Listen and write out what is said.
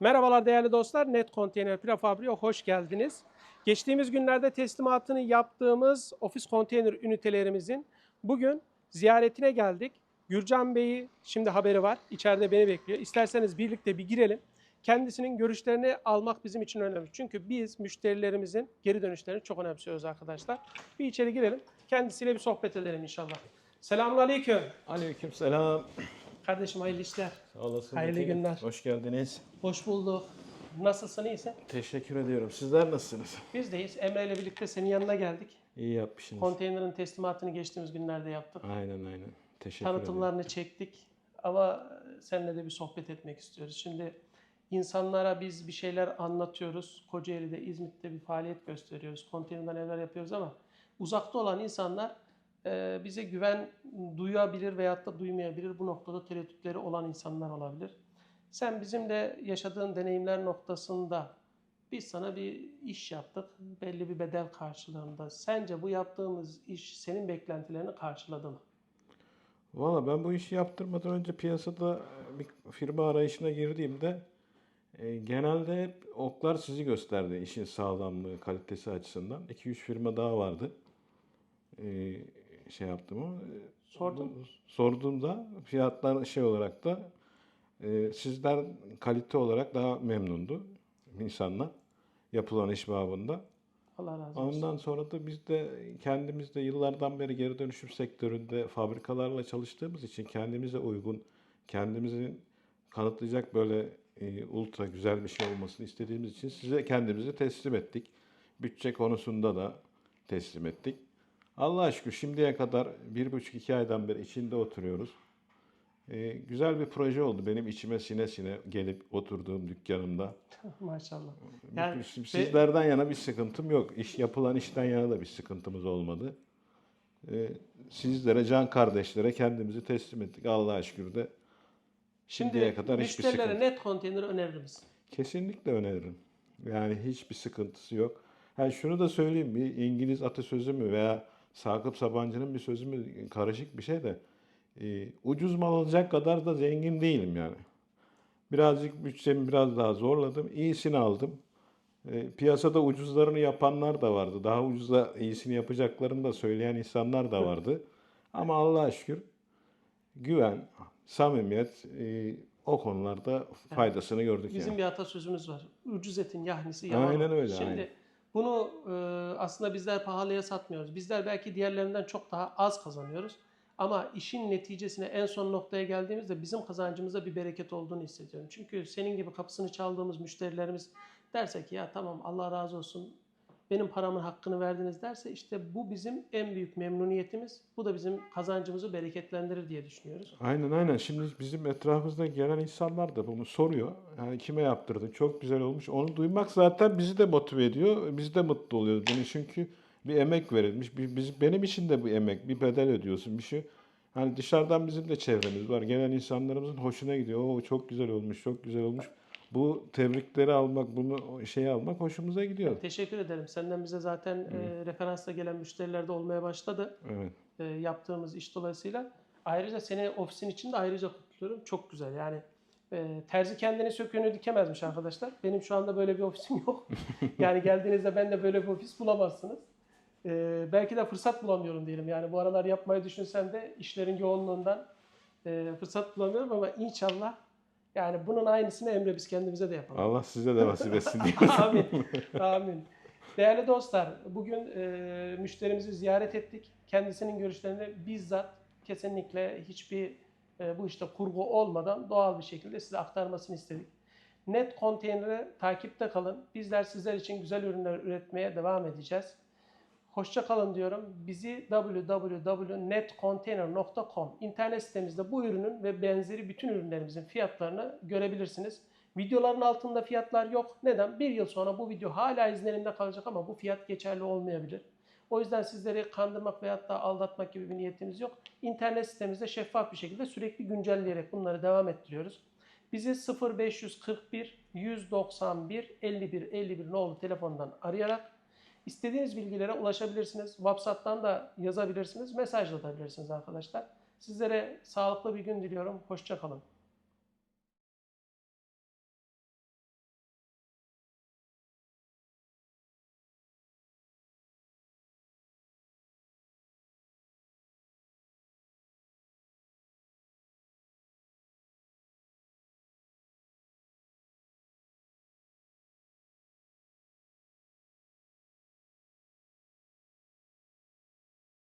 Merhabalar değerli dostlar. Net Konteyner Prefabri'ye hoş geldiniz. Geçtiğimiz günlerde teslimatını yaptığımız ofis konteyner ünitelerimizin bugün ziyaretine geldik. Gürcan Bey'i şimdi haberi var. İçeride beni bekliyor. İsterseniz birlikte bir girelim. Kendisinin görüşlerini almak bizim için önemli. Çünkü biz müşterilerimizin geri dönüşlerini çok önemsiyoruz arkadaşlar. Bir içeri girelim. Kendisiyle bir sohbet edelim inşallah. Selamun Aleyküm. Aleykümselam. Kardeşim hayırlı işler. Sağ olasın. Hayırlı Metin. günler. Hoş geldiniz. Hoş bulduk. Nasılsın iyisin? Teşekkür ediyorum. Sizler nasılsınız? Bizdeyiz. Emre ile birlikte senin yanına geldik. İyi yapmışsınız. Konteynerin teslimatını geçtiğimiz günlerde yaptık. aynen aynen. Teşekkür ederim. Tanıtımlarını çektik. Ama seninle de bir sohbet etmek istiyoruz. Şimdi insanlara biz bir şeyler anlatıyoruz. Kocaeli'de, İzmit'te bir faaliyet gösteriyoruz. Konteynerden evler yapıyoruz ama uzakta olan insanlar e, bize güven duyabilir veyahut da duymayabilir. Bu noktada tereddütleri olan insanlar olabilir. Sen bizimle yaşadığın deneyimler noktasında biz sana bir iş yaptık. Belli bir bedel karşılığında. Sence bu yaptığımız iş senin beklentilerini karşıladı mı? Valla ben bu işi yaptırmadan önce piyasada bir firma arayışına girdiğimde e, genelde oklar sizi gösterdi işin sağlamlığı, kalitesi açısından. 2-3 firma daha vardı. E, şey yaptım ama e, Sordun. bu- Sorduğumda fiyatlar şey olarak da e, sizden kalite olarak daha memnundu insanlar yapılan iş babında. Allah razı olsun. Ondan sonra da biz de kendimiz de yıllardan beri geri dönüşüm sektöründe fabrikalarla çalıştığımız için kendimize uygun, kendimizin kanıtlayacak böyle e, ultra güzel bir şey olmasını istediğimiz için size kendimizi teslim ettik. Bütçe konusunda da teslim ettik. Allah'a şükür şimdiye kadar bir buçuk iki aydan beri içinde oturuyoruz. E, güzel bir proje oldu benim içime sine sine gelip oturduğum dükkanımda. Maşallah. Yani Yani sizlerden yana bir sıkıntım yok. İş yapılan işten yana da bir sıkıntımız olmadı. Ee, sizlere, can kardeşlere kendimizi teslim ettik. Allah'a şükür de şimdiye Şimdi kadar hiçbir müşterilere sıkıntı. net konteyner önerir misin? Kesinlikle öneririm. Yani hiçbir sıkıntısı yok. Ha şunu da söyleyeyim bir İngiliz atasözü mü veya Sakıp Sabancı'nın bir sözü mü karışık bir şey de e, ucuz mal alacak kadar da zengin değilim yani. Birazcık bütçemi biraz daha zorladım. İyisini aldım. E, piyasada ucuzlarını yapanlar da vardı. Daha ucuza iyisini yapacaklarını da söyleyen insanlar da vardı. Ama Allah'a şükür güven, samimiyet e, o konularda faydasını gördük Bizim yani. bir atasözümüz var. Ucuz etin yahnisi yalan. Aynen öyle, Şimdi aynen. Bunu e, aslında bizler pahalıya satmıyoruz. Bizler belki diğerlerinden çok daha az kazanıyoruz. Ama işin neticesine en son noktaya geldiğimizde bizim kazancımıza bir bereket olduğunu hissediyorum. Çünkü senin gibi kapısını çaldığımız müşterilerimiz derse ki ya tamam Allah razı olsun benim paramın hakkını verdiniz derse işte bu bizim en büyük memnuniyetimiz. Bu da bizim kazancımızı bereketlendirir diye düşünüyoruz. Aynen aynen. Şimdi bizim etrafımızda gelen insanlar da bunu soruyor. Yani kime yaptırdın? Çok güzel olmuş. Onu duymak zaten bizi de motive ediyor. Biz de mutlu oluyoruz. Bunun çünkü bir emek verilmiş. Bir, biz, benim için de bu emek. Bir bedel ödüyorsun bir şey. Hani dışarıdan bizim de çevremiz var. Gelen insanlarımızın hoşuna gidiyor. O çok güzel olmuş, çok güzel olmuş. Bu tebrikleri almak, bunu şeyi almak hoşumuza gidiyor. Teşekkür ederim. Senden bize zaten e, referansla gelen müşteriler de olmaya başladı. Evet. e, yaptığımız iş dolayısıyla. Ayrıca seni ofisin içinde ayrıca kutluyorum. Çok güzel yani. e, terzi kendini söküğünü dikemezmiş arkadaşlar. Benim şu anda böyle bir ofisim yok. yani geldiğinizde ben de böyle bir ofis bulamazsınız. E, belki de fırsat bulamıyorum diyelim. Yani bu aralar yapmayı düşünsem de işlerin yoğunluğundan e, fırsat bulamıyorum ama inşallah yani bunun aynısını Emre biz kendimize de yapalım. Allah size de nasip etsin diye. Amin. Amin. Değerli dostlar, bugün e, müşterimizi ziyaret ettik. Kendisinin görüşlerini bizzat kesinlikle hiçbir e, bu işte kurgu olmadan doğal bir şekilde size aktarmasını istedik. Net konteyneri takipte kalın. Bizler sizler için güzel ürünler üretmeye devam edeceğiz. Hoşça kalın diyorum. Bizi www.netcontainer.com internet sitemizde bu ürünün ve benzeri bütün ürünlerimizin fiyatlarını görebilirsiniz. Videoların altında fiyatlar yok. Neden? Bir yıl sonra bu video hala izlenimde kalacak ama bu fiyat geçerli olmayabilir. O yüzden sizleri kandırmak veyahut da aldatmak gibi bir niyetimiz yok. İnternet sitemizde şeffaf bir şekilde sürekli güncelleyerek bunları devam ettiriyoruz. Bizi 0541 191 51 51 nolu telefondan arayarak istediğiniz bilgilere ulaşabilirsiniz. WhatsApp'tan da yazabilirsiniz, mesaj da atabilirsiniz arkadaşlar. Sizlere sağlıklı bir gün diliyorum. Hoşça kalın.